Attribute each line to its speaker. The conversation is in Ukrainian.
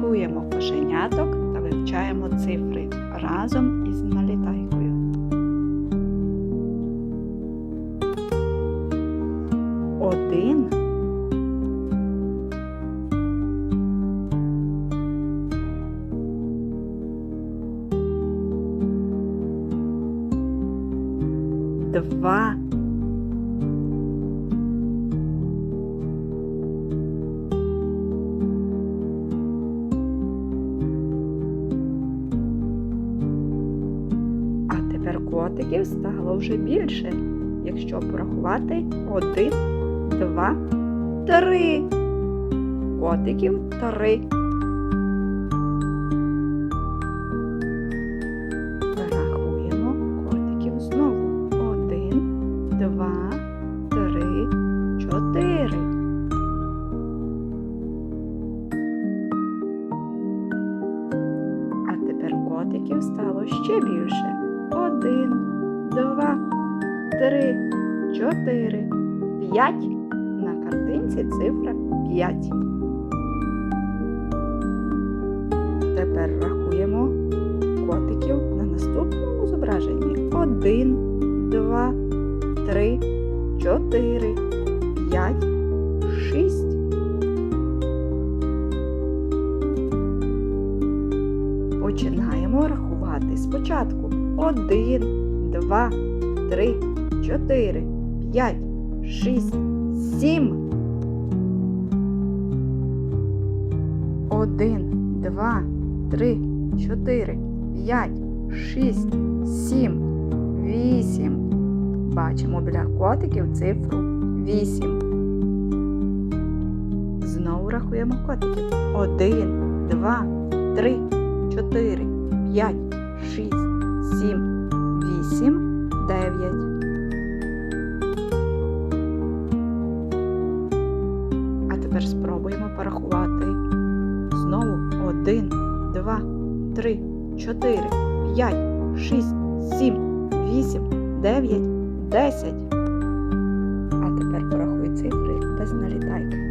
Speaker 1: Рахуємо кошеняток та вивчаємо цифри разом із налітайкою. Один. Два. Котиків стало вже більше. Якщо порахувати один, два, три. Котиків три. Рахуємо котиків знову. Один, два, три, чотири. А тепер котиків стало ще більше. Три, чотири, п'ять. На картинці цифра п'ять. Тепер рахуємо котиків на наступному зображенні. Один, два, три, чотири, п'ять, шість. Починаємо рахувати спочатку. Один, два, три, чотири, п'ять, шість, сім. Один, два, три, чотири, п'ять, шість, сім, вісім. Бачимо біля котиків цифру вісім. Знову рахуємо котиків. Один, два, три, чотири, п'ять, шість, сім, Тепер спробуємо порахувати. Знову один, два, три, чотири, п'ять, шість, сім, вісім, дев'ять, десять. А тепер порахуй цифри без налітайки.